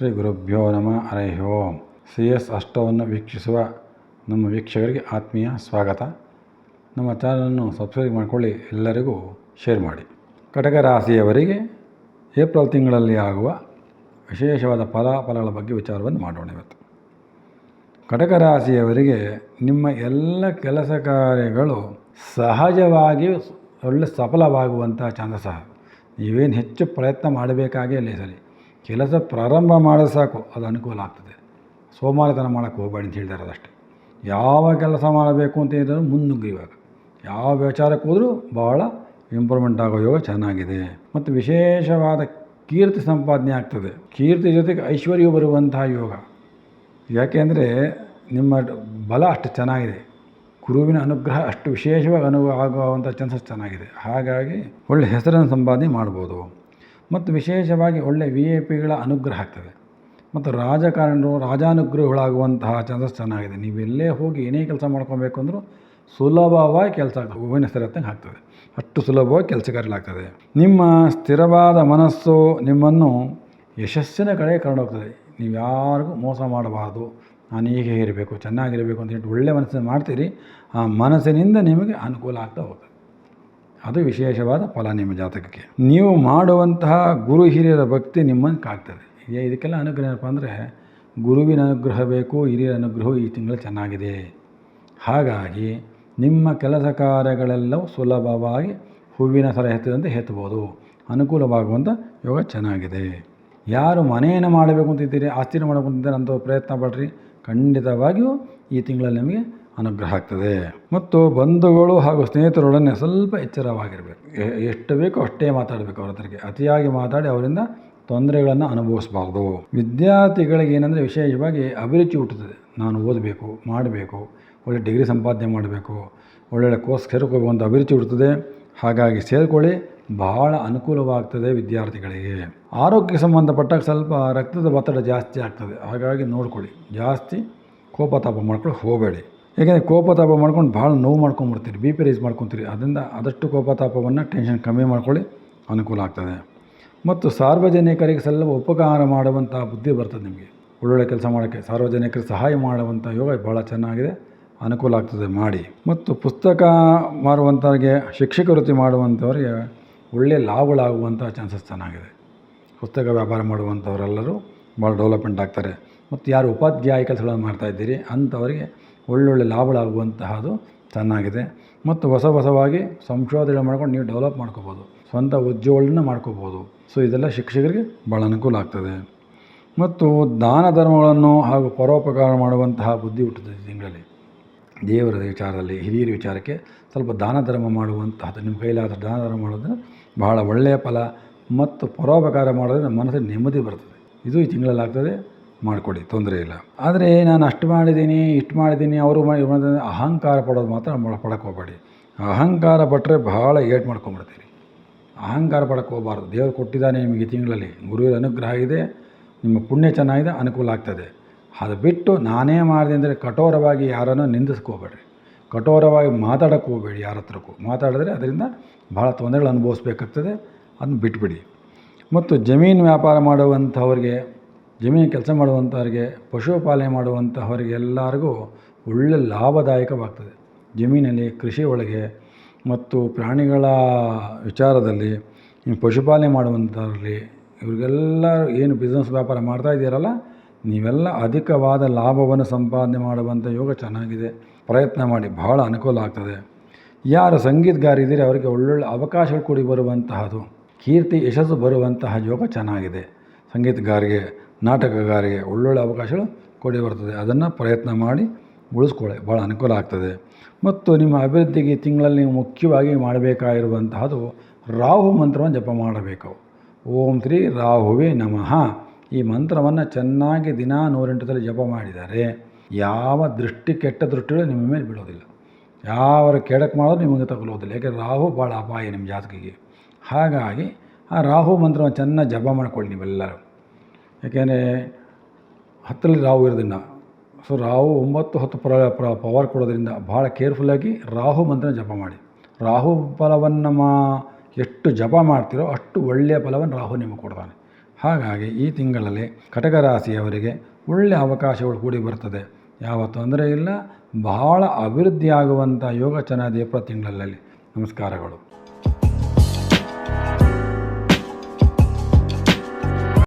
ಶ್ರೀ ಗುರುಭ್ಯೋ ನಮ, ಹರೈ ಓಂ C S ಅಷ್ಟವನ್ನು ವೀಕ್ಷಿಸುವ ನಮ್ಮ ವೀಕ್ಷಕರಿಗೆ ಆತ್ಮೀಯ ಸ್ವಾಗತ. ನಮ್ಮ ಚಾನಲನ್ನು ಸಬ್ಸ್ಕ್ರೈಬ್ ಮಾಡಿಕೊಳ್ಳಿ, ಎಲ್ಲರಿಗೂ ಶೇರ್ ಮಾಡಿ. ಕಟಕ ರಾಶಿಯವರಿಗೆ ಏಪ್ರಿಲ್ ತಿಂಗಳಲ್ಲಿ ಆಗುವ ವಿಶೇಷವಾದ ಫಲಾಫಲಗಳ ಬಗ್ಗೆ ವಿಚಾರವನ್ನು ಮಾಡೋಣ ಇವತ್ತು. ಕಟಕ ರಾಶಿಯವರಿಗೆ ನಿಮ್ಮ ಎಲ್ಲ ಕೆಲಸ ಕಾರ್ಯಗಳು ಸಹಜವಾಗಿ ಒಳ್ಳೆ ಸಫಲವಾಗುವಂಥ ಚಾನ್ಸಸ್ ನೀವೇನು ಹೆಚ್ಚು ಪ್ರಯತ್ನ ಮಾಡಬೇಕಾಗೇ ಇಲ್ಲ ಸಲ ಕೆಲಸ ಪ್ರಾರಂಭ ಮಾಡಿದ ಸಾಕು, ಅದು ಅನುಕೂಲ ಆಗ್ತದೆ. ಸೋಮಾರಿತನ ಮಾಡೋಕ್ಕೆ ಹೋಗಬೇಡಿ ಅಂತ ಹೇಳ್ತಾರೆ ಅದಷ್ಟೇ ಯಾವ ಕೆಲಸ ಮಾಡಬೇಕು ಅಂತ ಹೇಳಿದ್ರು ಮುನ್ನುಗ್ಗಿ ಇವಾಗ ಯಾವ ವಿಚಾರಕ್ಕೆ ಹೋದರೂ ಭಾಳ ಇಂಪ್ರೂವ್ಮೆಂಟ್ ಆಗೋ ಯೋಗ ಚೆನ್ನಾಗಿದೆ. ಮತ್ತು ವಿಶೇಷವಾದ ಕೀರ್ತಿ ಸಂಪಾದನೆ ಆಗ್ತದೆ. ಕೀರ್ತಿ ಜೊತೆಗೆ ಐಶ್ವರ್ಯ ಬರುವಂತಹ ಯೋಗ. ಯಾಕೆಂದರೆ ನಿಮ್ಮ ಬಲ ಅಷ್ಟು ಚೆನ್ನಾಗಿದೆ. ಗುರುವಿನ ಅನುಗ್ರಹ ಅಷ್ಟು ವಿಶೇಷವಾಗಿ ಅನುಭವ ಆಗುವಂಥ ಚಾನ್ಸಸ್ ಚೆನ್ನಾಗಿದೆ. ಹಾಗಾಗಿ ಒಳ್ಳೆ ಹೆಸರನ್ನು ಸಂಪಾದನೆ ಮಾಡ್ಬೋದು. ಮತ್ತು ವಿಶೇಷವಾಗಿ ಒಳ್ಳೆ ವಿ ಎ ಪಿಗಳ ಅನುಗ್ರಹ ಆಗ್ತದೆ. ಮತ್ತು ರಾಜಕಾರಣರು, ರಾಜಾನುಗ್ರಹಗಳಾಗುವಂತಹ ಚಾನ್ಸಸ್ ಚೆನ್ನಾಗಿದೆ. ನೀವೆಲ್ಲೇ ಹೋಗಿ ಏನೇ ಕೆಲಸ ಮಾಡ್ಕೊಬೇಕು ಅಂದರೂ ಸುಲಭವಾಗಿ ಕೆಲಸ ಹೂವಿನ ಸ್ಥಿರತೆ ಆಗ್ತದೆ. ಅಷ್ಟು ಸುಲಭವಾಗಿ ಕೆಲಸಗಾರಲಾಗ್ತದೆ ನಿಮ್ಮ ಸ್ಥಿರವಾದ ಮನಸ್ಸು ನಿಮ್ಮನ್ನು ಯಶಸ್ಸಿನ ಕಡೆ ಕರ್ಕೊಂಡೋಗ್ತದೆ. ನೀವು ಯಾರಿಗೂ ಮೋಸ ಮಾಡಬಾರ್ದು. ನಾನು ಹೀಗೆ ಇರಬೇಕು, ಚೆನ್ನಾಗಿರಬೇಕು ಅಂತ ಹೇಳಿ ಒಳ್ಳೆ ಮನಸ್ಸನ್ನು ಮಾಡ್ತೀರಿ. ಆ ಮನಸ್ಸಿನಿಂದ ನಿಮಗೆ ಅನುಕೂಲ ಆಗ್ತಾ ಹೋಗ್ತದೆ. ಅದು ವಿಶೇಷವಾದ ಫಲ ನಿಮ್ಮ ಜಾತಕಕ್ಕೆ. ನೀವು ಮಾಡುವಂತಹ ಗುರು ಹಿರಿಯರ ಭಕ್ತಿ ನಿಮ್ಮನ್ನು ಕಾಗ್ತದೆ ಇದಕ್ಕೆಲ್ಲ ಅನುಗ್ರಹ ಏನಪ್ಪ ಅಂದರೆ ಗುರುವಿನ ಅನುಗ್ರಹ ಬೇಕು, ಹಿರಿಯರ ಅನುಗ್ರಹವು ಈ ತಿಂಗಳು ಚೆನ್ನಾಗಿದೆ. ಹಾಗಾಗಿ ನಿಮ್ಮ ಕೆಲಸ ಕಾರ್ಯಗಳೆಲ್ಲವೂ ಸುಲಭವಾಗಿ ಹೂವಿನ ಸರ ಹೆತ್ತದಂತೆ ಹೆತ್ತಬೋದು ಅನುಕೂಲವಾಗುವಂಥ ಯೋಗ ಚೆನ್ನಾಗಿದೆ. ಯಾರು ಮನೆಯನ್ನು ಮಾಡಬೇಕು ಅಂತಿದ್ದೀರಿ ಆಸ್ತಿನ ಮಾಡಬೇಕು ಅಂತಿದ್ದಾರೆ ಅಂಥ ಪ್ರಯತ್ನ ಪಡ್ರಿ, ಖಂಡಿತವಾಗಿಯೂ ಈ ತಿಂಗಳಲ್ಲಿ ನಿಮಗೆ ಅನುಗ್ರಹ ಆಗ್ತದೆ. ಮತ್ತು ಬಂಧುಗಳು ಹಾಗೂ ಸ್ನೇಹಿತರೊಡನೆ ಸ್ವಲ್ಪ ಎಚ್ಚರವಾಗಿರಬೇಕು. ಎಷ್ಟು ಬೇಕೋ ಅಷ್ಟೇ ಮಾತಾಡಬೇಕು ಅವ್ರ ಹತ್ರಕ್ಕೆ. ಅತಿಯಾಗಿ ಮಾತಾಡಿ ಅವರಿಂದ ತೊಂದರೆಗಳನ್ನು ಅನುಭವಿಸಬಾರ್ದು. ವಿದ್ಯಾರ್ಥಿಗಳಿಗೆ ಏನಂದರೆ ವಿಶೇಷವಾಗಿ ಅಭಿರುಚಿ ಹುಟ್ಟುತ್ತದೆ. ನಾನು ಓದಬೇಕು, ಮಾಡಬೇಕು, ಒಳ್ಳೆ ಡಿಗ್ರಿ ಸಂಪಾದನೆ ಮಾಡಬೇಕು, ಒಳ್ಳೊಳ್ಳೆ ಕೋರ್ಸ್ ಸೇರ್ಕೋಬೇಕು ಅಭಿರುಚಿ ಹುಡ್ತದೆ ಹಾಗಾಗಿ ಸೇರಿಕೊಳ್ಳಿ, ಬಹಳ ಅನುಕೂಲವಾಗ್ತದೆ ವಿದ್ಯಾರ್ಥಿಗಳಿಗೆ. ಆರೋಗ್ಯಕ್ಕೆ ಸಂಬಂಧಪಟ್ಟಾಗ ಸ್ವಲ್ಪ ರಕ್ತದ ಒತ್ತಡ ಜಾಸ್ತಿ ಆಗ್ತದೆ. ಹಾಗಾಗಿ ನೋಡ್ಕೊಳ್ಳಿ. ಜಾಸ್ತಿ ಕೋಪ ತಾಪ ಮಾಡ್ಕೊಂಡು ಹೋಗಬೇಡಿ. ಏಕೆಂದರೆ ಕೋಪತಾಪ ಮಾಡ್ಕೊಂಡು ಭಾಳ ನೋವು ಮಾಡ್ಕೊಂಬಿಡ್ತೀರಿ ಬಿ ಪಿ ರೈಸ್ ಮಾಡ್ಕೊತೀರಿ, ಅದರಿಂದ ಆದಷ್ಟು ಕೋಪತಾಪವನ್ನು ಟೆನ್ಷನ್ ಕಮ್ಮಿ ಮಾಡ್ಕೊಳ್ಳಿ, ಅನುಕೂಲ ಆಗ್ತದೆ. ಮತ್ತು ಸಾರ್ವಜನಿಕರಿಗೆ ಸ್ವಲ್ಪ ಉಪಕಾರ ಮಾಡುವಂಥ ಬುದ್ಧಿ ಬರ್ತದೆ ನಿಮಗೆ. ಒಳ್ಳೊಳ್ಳೆ ಕೆಲಸ ಮಾಡೋಕ್ಕೆ ಸಾರ್ವಜನಿಕರಿಗೆ ಸಹಾಯ ಮಾಡುವಂಥ ಯೋಗ ಭಾಳ ಚೆನ್ನಾಗಿದೆ, ಅನುಕೂಲ ಆಗ್ತದೆ ಮಾಡಿ. ಮತ್ತು ಪುಸ್ತಕ ಮಾರುವಂಥವ್ರಿಗೆ ಶಿಕ್ಷಕ ವೃತ್ತಿ ಮಾಡುವಂಥವ್ರಿಗೆ ಒಳ್ಳೆಯ ಲಾಭಗಳಾಗುವಂಥ ಚಾನ್ಸಸ್ ಚೆನ್ನಾಗಿದೆ. ಪುಸ್ತಕ ವ್ಯಾಪಾರ ಮಾಡುವಂಥವರೆಲ್ಲರೂ ಭಾಳ ಡೆವಲಪ್ಮೆಂಟ್ ಆಗ್ತಾರೆ. ಮತ್ತು ಯಾರು ಉಪಾಧ್ಯಾಯ ಕೆಲಸಗಳನ್ನು ಮಾಡ್ತಾಯಿದ್ದೀರಿ ಅಂಥವರಿಗೆ ಒಳ್ಳೊಳ್ಳೆ ಲಾಭಗಳಾಗುವಂತಹದು ಚೆನ್ನಾಗಿದೆ ಮತ್ತು ಹೊಸ ಹೊಸವಾಗಿ ಸಂಶೋಧನೆ ಮಾಡ್ಕೊಂಡು ನೀವು ಡೆವಲಪ್ ಮಾಡ್ಕೋಬೋದು. ಸ್ವಂತ ಉದ್ಯೋಗಗಳನ್ನ ಮಾಡ್ಕೋಬೋದು. ಸೊ ಇದೆಲ್ಲ ಶಿಕ್ಷಕರಿಗೆ ಭಾಳ ಅನುಕೂಲ ಆಗ್ತದೆ. ಮತ್ತು ದಾನ ಧರ್ಮಗಳನ್ನು ಹಾಗೂ ಪರೋಪಕಾರ ಮಾಡುವಂತಹ ಬುದ್ಧಿ ಹುಟ್ಟುತ್ತದೆ ತಿಂಗಳಲ್ಲಿ. ದೇವರ ವಿಚಾರದಲ್ಲಿ, ಹಿರಿಯರ ವಿಚಾರಕ್ಕೆ ಸ್ವಲ್ಪ ದಾನ ಧರ್ಮ ಮಾಡುವಂತಹದ್ದು. ನಿಮ್ಮ ಕೈಲಾದ ದಾನ ಧರ್ಮ ಮಾಡೋದ್ರೆ ಬಹಳ ಒಳ್ಳೆಯ ಫಲ ಮತ್ತು ಪರೋಪಕಾರ ಮಾಡೋದ್ರಿಂದ ಮನಸ್ಸಿಗೆ ನೆಮ್ಮದಿ ಬರ್ತದೆ. ಇದು ಈ ತಿಂಗಳಲ್ಲಿ ಆಗ್ತದೆ. ಮಾಡಿಕೊಡಿ, ತೊಂದರೆ ಇಲ್ಲ. ಆದರೆ ನಾನು ಅಷ್ಟು ಮಾಡಿದ್ದೀನಿ, ಇಷ್ಟು ಮಾಡಿದ್ದೀನಿ, ಅವರು ಅಹಂಕಾರ ಪಡೋದು ಮಾತ್ರ ಪಡಕ್ಕೆ ಹೋಗಬೇಡಿ. ಅಹಂಕಾರ ಪಟ್ಟರೆ ಭಾಳ ಏಟ್ ಮಾಡ್ಕೊಂಬಿಡ್ತೀರಿ. ಅಹಂಕಾರ ಪಡಕ್ಕೆ ಹೋಗಬಾರ್ದು. ದೇವರು ಕೊಟ್ಟಿದ್ದಾನೆ ನಿಮಗೆ ತಿಂಗಳಲ್ಲಿ. ಗುರುವಿನ ಅನುಗ್ರಹ ಇದೆ, ನಿಮ್ಮ ಪುಣ್ಯ ಚೆನ್ನಾಗಿದೆ, ಅನುಕೂಲ ಆಗ್ತದೆ. ಅದು ಬಿಟ್ಟು ನಾನೇ ಮಾಡಿದೆ ಅಂದರೆ ಕಠೋರವಾಗಿ ಯಾರನ್ನು ನಿಂದಿಸ್ಕೋಬೇಡ್ರಿ. ಕಠೋರವಾಗಿ ಮಾತಾಡೋಕ್ಕೆ ಹೋಗಬೇಡಿ ಯಾರ ಹತ್ರಕ್ಕೂ. ಮಾತಾಡಿದ್ರೆ ಅದರಿಂದ ಭಾಳ ತೊಂದರೆಗಳು ಅನುಭವಿಸ್ಬೇಕಾಗ್ತದೆ. ಅದನ್ನ ಬಿಟ್ಬಿಡಿ. ಮತ್ತು ಜಮೀನು ವ್ಯಾಪಾರ ಮಾಡುವಂಥವ್ರಿಗೆ ಜಮೀನು ಕೆಲಸ ಮಾಡುವಂಥವ್ರಿಗೆ ಪಶುಪಾಲನೆ ಮಾಡುವಂಥವರಿಗೆ ಎಲ್ಲರಿಗೂ ಒಳ್ಳೆ ಲಾಭದಾಯಕವಾಗ್ತದೆ. ಜಮೀನಲ್ಲಿ ಕೃಷಿ ಒಳಗೆ ಮತ್ತು ಪ್ರಾಣಿಗಳ ವಿಚಾರದಲ್ಲಿ ಪಶುಪಾಲನೆ ಮಾಡುವಂಥವ್ರಲ್ಲಿ ಇವ್ರಿಗೆಲ್ಲ ಏನು ಬಿಸ್ನೆಸ್ ವ್ಯಾಪಾರ ಮಾಡ್ತಾ ಇದ್ದೀರಲ್ಲ, ನೀವೆಲ್ಲ ಅಧಿಕವಾದ ಲಾಭವನ್ನು ಸಂಪಾದನೆ ಮಾಡುವಂಥ ಯೋಗ ಚೆನ್ನಾಗಿದೆ. ಪ್ರಯತ್ನ ಮಾಡಿ, ಬಹಳ ಅನುಕೂಲ ಆಗ್ತದೆ. ಯಾರು ಸಂಗೀತಗಾರಿದ್ದೀರಿ ಅವರಿಗೆ ಒಳ್ಳೊಳ್ಳೆ ಅವಕಾಶಗಳು ಕೂಡಿ ಬರುವಂತಹದ್ದು ಕೀರ್ತಿ, ಯಶಸ್ಸು ಬರುವಂತಹ ಯೋಗ ಚೆನ್ನಾಗಿದೆ. ಸಂಗೀತಗಾರಿಗೆ ನಾಟಕಗಾರಿಗೆ ಒಳ್ಳೊಳ್ಳೆ ಅವಕಾಶಗಳು ಕೊಡಿ ಬರ್ತದೆ. ಅದನ್ನು ಪ್ರಯತ್ನ ಮಾಡಿ ಉಳಿಸ್ಕೊಳ್ಳಿ. ಭಾಳ ಅನುಕೂಲ ಆಗ್ತದೆ. ಮತ್ತು ನಿಮ್ಮ ಅಭಿವೃದ್ಧಿಗೆ ತಿಂಗಳಲ್ಲಿ ನೀವು ಮುಖ್ಯವಾಗಿ ಮಾಡಬೇಕಾಗಿರುವಂತಹದ್ದು ರಾಹು ಮಂತ್ರವನ್ನು ಜಪ ಮಾಡಬೇಕು. ಓಂ ಶ್ರೀ ರಾಹುವೇ ನಮಃ. ಈ ಮಂತ್ರವನ್ನು ಚೆನ್ನಾಗಿ ದಿನಾ ನೂರೆಂಟು ಸಲ ಜಪ ಮಾಡಿದರೆ ಯಾವ ದೃಷ್ಟಿ, ಕೆಟ್ಟ ದೃಷ್ಟಿಗಳು ನಿಮ್ಮ ಮೇಲೆ ಬೀಳೋದಿಲ್ಲ. ಯಾವ ಕೆಡಕ್ಕೆ ಮಾಡೋದು ನಿಮಗೆ ತಗೊಳ್ಳೋದಿಲ್ಲ ಯಾಕೆ? ರಾಹು ಭಾಳ ಅಪಾಯ ನಿಮ್ಮ ಜಾತಕಿಗೆ. ಹಾಗಾಗಿ ಆ ರಾಹು ಮಂತ್ರವನ್ನು ಚೆನ್ನಾಗಿ ಜಪ ಮಾಡಿಕೊಳ್ಳಿ ನೀವೆಲ್ಲರೂ. ಯಾಕೆಂದರೆ ಹತ್ತರಲ್ಲಿ ರಾಹು ಇರೋದ್ರಿಂದ. ಸೊ ರಾಹು ಒಂಬತ್ತು ಹತ್ತು ಪ್ರ ಪವರ್ ಕೊಡೋದ್ರಿಂದ ಭಾಳ ಕೇರ್ಫುಲ್ಲಾಗಿ ರಾಹು ಮಂತ್ರನ ಜಪ ಮಾಡಿ. ರಾಹು ಫಲವನ್ನು ಮಾ, ಎಷ್ಟು ಜಪ ಮಾಡ್ತೀರೋ ಅಷ್ಟು ಒಳ್ಳೆಯ ಫಲವನ್ನು ರಾಹು ನಿಮಗೆ ಕೊಡ್ತಾನೆ. ಹಾಗಾಗಿ ಈ ತಿಂಗಳಲ್ಲಿ ಕಟಕ ರಾಶಿಯವರಿಗೆ ಒಳ್ಳೆಯ ಅವಕಾಶಗಳು ಕೂಡಿ ಬರ್ತದೆ. ಯಾವ ತೊಂದರೆ ಇಲ್ಲ ಬಹಳ ಅಭಿವೃದ್ಧಿಯಾಗುವಂಥ ಯೋಗ ಚೆನ್ನಾಗಿ ಏಪ್ರಿಲ್ ತಿಂಗಳಲ್ಲಿ ನಮಸ್ಕಾರಗಳು.